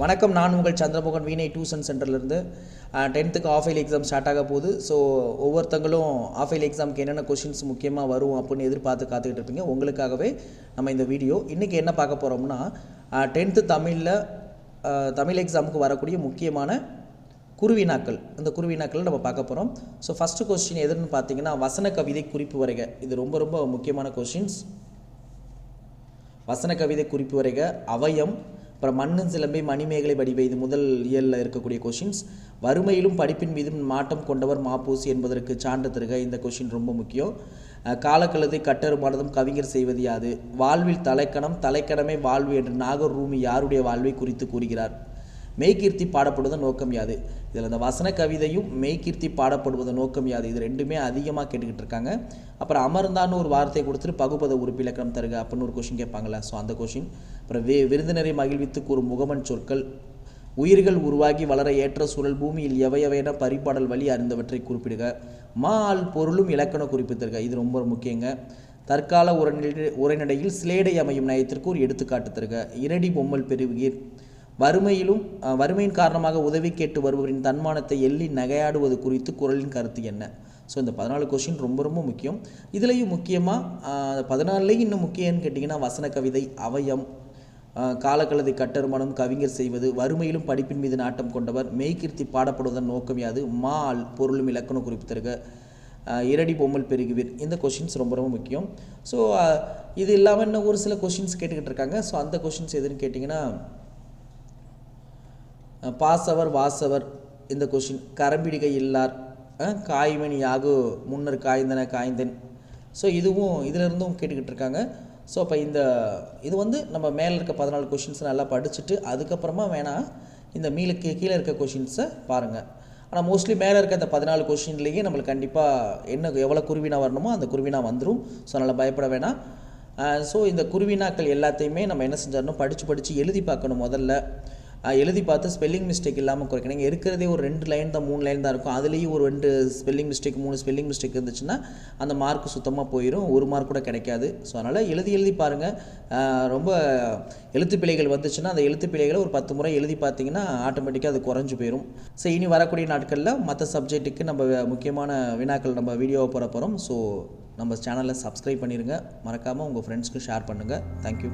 வணக்கம் நான் உங்கள் சந்திரமோகன் வீணை டியூஷன் சென்டர்லேருந்து. டென்த்துக்கு ஆஃப் இயர்லி எக்ஸாம் ஸ்டார்ட் ஆக போகுது. ஸோ ஒவ்வொருத்தங்களும் ஆஃப் இயர்லி எக்ஸாமுக்கு என்னென்ன கொஷின்ஸ் முக்கியமாக வரும் அப்படின்னு எதிர்பார்த்து காத்துக்கிட்டு இருப்பீங்க. உங்களுக்காகவே நம்ம இந்த வீடியோ இன்றைக்கி என்ன பார்க்க போகிறோம்னா டென்த்து தமிழில் தமிழ் எக்ஸாமுக்கு வரக்கூடிய முக்கியமான குருவினாக்கள் இந்த குருவினாக்கள் நம்ம பார்க்க போகிறோம் ஸோ ஃபஸ்ட்டு கொஸ்டின் எதுன்னு பார்த்தீங்கன்னா வசன கவிதை குறிப்பு வரைக. இது ரொம்ப ரொம்ப முக்கியமான கொஷின்ஸ் வசன கவிதை குறிப்பு வரைக. அவயம் அப்புறம் மண்ணின் சிலம்பை மணிமேகலை வடிவை இது முதல் இயலில் இருக்கக்கூடிய கொஷின்ஸ் வறுமையிலும் படிப்பின் மீதும் மாட்டம் கொண்டவர் மாப்பூசி என்பதற்கு சான்று தருக இந்த கொஷின் ரொம்ப முக்கியம். காலக்கழுதை கட்டறுமானதும் கவிஞர் செய்வது யாது? வாழ்வில் தலைக்கணம் தலைக்கணமே வாழ்வு என்று நாகர் ரூமி யாருடைய வாழ்வை குறித்து கூறுகிறார்? மெய்கீர்த்தி பாடப்படுவதன் நோக்கம் யாது? இதில் இந்த வசன கவிதையும் மெய்கீர்த்தி பாடப்படுவதன் நோக்கம் யாது? இது ரெண்டுமே அதிகமாக கேட்டுக்கிட்டு இருக்காங்க. அப்புறம் அமர்ந்தான்னு ஒரு வார்த்தை கொடுத்துட்டு பகுபத உறுப்பிலக்கணம் தருக அப்படின்னு ஒரு கொஷின் கேட்பாங்களே ஸோ அந்த கொஷின் அப்புறம் வே விருந்தினரை மகிழ்வித்து கூறும் முகமன் சொற்கள். உயிர்கள் உருவாகி வளர ஏற்ற சூழல் பூமியில் எவையவையென பரிபாடல் வழி அறிந்தவற்றை குறிப்பிடுக. மால் பொருளும் இலக்கண குறிப்பிட்டிருக்க இது ரொம்ப முக்கியங்க. தற்கால உரைநடை உரைநடையில் சிலேடை அமையும் நயத்திற்கு ஒரு எடுத்துக்காட்டு தருக. இரடி பொம்மல் பெறுவீர் வறுமையிலும் வறுமையின் காரணமாக உதவி கேட்டு வருபவரின் தன்மானத்தை எள்ளி நகையாடுவது குறித்து குரலின் கருத்து என்ன? ஸோ இந்த பதினாலு கொஷின் ரொம்ப ரொம்ப முக்கியம். இதுலேயும் முக்கியமாக பதினாலுலேயும் இன்னும் முக்கியம்னு கேட்டிங்கன்னா வசன கவிதை அவயம் காலக்கலதை காலக்கழுதை கவிஞர் செய்வது வறுமையிலும் படிப்பின் மீது நாட்டம் கொண்டவர் மெய்கீர்த்தி பாடப்படுவதன் நோக்கம் யாது? மால் பொருளும் இலக்கணம் குறிப்பு இரடி பொம்மல் பெருகுவீர். இந்த கொஷின்ஸ் ரொம்ப ரொம்ப முக்கியம். ஸோ இது இல்லாமல் இன்னும் ஒரு சில கொஷின்ஸ் கேட்டுக்கிட்டு இருக்காங்க. ஸோ அந்த கொஷின்ஸ் எதுன்னு கேட்டிங்கன்னா பாசவர் வாசவர் இந்த கொஷின் கரம்பிடிகை இல்லார் காய்மணி யாகு முன்னர் காய்ந்தன காய்ந்தன். ஸோ இதுவும் இதிலிருந்தும் கேட்டுக்கிட்டு இருக்காங்க. ஸோ அப்போ இந்த இது வந்து நம்ம மேலே இருக்க பதினாலு கொஷின்ஸ் நல்லா படிச்சுட்டு அதுக்கப்புறமா வேணால் இந்த மீளுக்கு கீழே இருக்க கொஷின்ஸை பாருங்கள் ஆனால் மோஸ்ட்லி மேலே இருக்க இந்த பதினாலு கொஷின்லேயே நம்மளுக்கு கண்டிப்பாக என்ன எவ்வளோ குருவினா வரணுமோ அந்த குருவினா வந்துடும் ஸோ அதனால் பயப்பட வேணாம் ஸோ இந்த குருவினாக்கள் எல்லாத்தையுமே நம்ம என்ன செஞ்சிடணும் படித்து படித்து எழுதி பார்க்கணும் முதல்ல. எழுதி பார்த்து ஸ்பெல்லிங் மிஸ்டேக் இல்லாமல் குறைக்கணும். இருக்கிறதே ஒரு ரெண்டு லைன் தான் மூணு லைன் தான் இருக்கும். அதுலேயும் ஒரு ரெண்டு ஸ்பெல்லிங் மிஸ்டேக் மூணு ஸ்பெல்லிங் மிஸ்டேக் இருந்துச்சுன்னா அந்த மார்க் சுத்தமாக போயிடும் ஒரு மார்க் கூட கிடைக்காது. ஸோ அதனால் எழுதி எழுதி பாருங்கள் ரொம்ப எழுத்து பிழைகள் வந்துச்சுன்னா அந்த எழுத்து பிழைகளை ஒரு பத்து முறை எழுதி பார்த்தீங்கன்னா ஆட்டோமேட்டிக்காக அது குறைஞ்சு போயிடும் ஸோ இனி வரக்கூடிய நாட்களில் மற்ற சப்ஜெக்ட்டுக்கு நம்ம முக்கியமான வினாக்கள் நம்ம வீடியோவை போகிற போகிறோம் ஸோ நம்ம சேனலை சப்ஸ்கிரைப் பண்ணிடுங்க மறக்காமல் உங்கள் ஃப்ரெண்ட்ஸ்க்கு ஷேர் பண்ணுங்கள் தேங்க்யூ